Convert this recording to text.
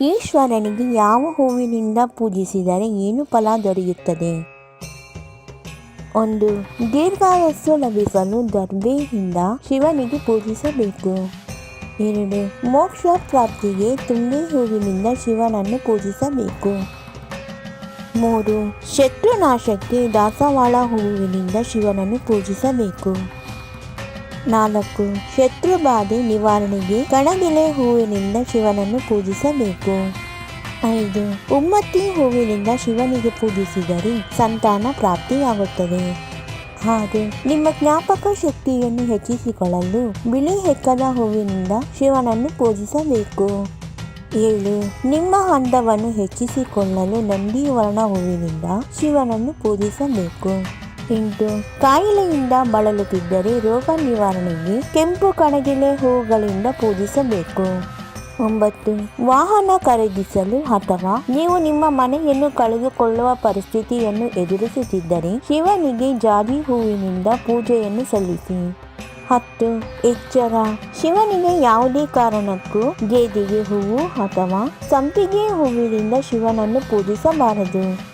ಈಶ್ವರನಿಗೆ ಯಾವ ಹೂವಿನಿಂದ ಪೂಜಿಸಿದರೆ ಏನು ಫಲ ದೊರೆಯುತ್ತದೆ? ಒಂದು, ದೀರ್ಘಾಯಸ್ಸು ಲಭಿಸಲು ದರ್ಬೆಯಿಂದ ಶಿವನಿಗೆ ಪೂಜಿಸಬೇಕು. ಎರಡು ಮೋಕ್ಷ ಪ್ರಾಪ್ತಿಗೆ ತುಂಬಿ ಹೂವಿನಿಂದ ಶಿವನನ್ನು ಪೂಜಿಸಬೇಕು. ಮೂರು, ಶತ್ರುನಾಶಕ್ಕೆ ದಾಸವಾಳ ಹೂವಿನಿಂದ ಶಿವನನ್ನು ಪೂಜಿಸಬೇಕು. ನಾಲ್ಕು. ಶತ್ರು ಬಾಧೆ ನಿವಾರಣೆಗೆ ಕಣಗಿಲೆ ಹೂವಿನಿಂದ ಶಿವನನ್ನು ಪೂಜಿಸಬೇಕು. ಐದು. ಉಮ್ಮತ್ತಿ ಹೂವಿನಿಂದ ಶಿವನಿಗೆ ಪೂಜಿಸಿದರೆ ಸಂತಾನ ಪ್ರಾಪ್ತಿಯಾಗುತ್ತದೆ. ಹಾಗೆ ನಿಮ್ಮ ಜ್ಞಾಪಕ ಶಕ್ತಿಯನ್ನು ಹೆಚ್ಚಿಸಿಕೊಳ್ಳಲು ಬಿಳಿ ಹೆಕ್ಕದ ಹೂವಿನಿಂದ ಶಿವನನ್ನು ಪೂಜಿಸಬೇಕು. ಏಳು. ನಿಮ್ಮ ಹಂದವನ್ನು ಹೆಚ್ಚಿಸಿಕೊಳ್ಳಲು ನಂದಿ ವರ್ಣ ಹೂವಿನಿಂದ ಶಿವನನ್ನು ಪೂಜಿಸಬೇಕು. ಎಂಟು ಕಾಯಿಲೆಯಿಂದ ಬಳಲುತ್ತಿದ್ದರೆ ರೋಗ ನಿವಾರಣೆಗೆ ಕೆಂಪು ಕಣಗಿಲೆ ಹೂಗಳಿಂದ ಪೂಜಿಸಬೇಕು. ಒಂಬತ್ತು, ವಾಹನ ಖರೀದಿಸಲು ಅಥವಾ ನೀವು ನಿಮ್ಮ ಮನೆಯನ್ನು ಕಳೆದುಕೊಳ್ಳುವ ಪರಿಸ್ಥಿತಿಯನ್ನು ಎದುರಿಸುತ್ತಿದ್ದರೆ ಶಿವನಿಗೆ ಜಾಜಿ ಹೂವಿನಿಂದ ಪೂಜೆಯನ್ನು ಸಲ್ಲಿಸಿ. ಹತ್ತು, ಎಚ್ಚರ. ಶಿವನಿಗೆ ಯಾವುದೇ ಕಾರಣಕ್ಕೂ ಗೇದಿಗೆ ಹೂವು ಅಥವಾ ಸಂಪಿಗೆ ಹೂವಿನಿಂದ ಶಿವನನ್ನು ಪೂಜಿಸಬಾರದು.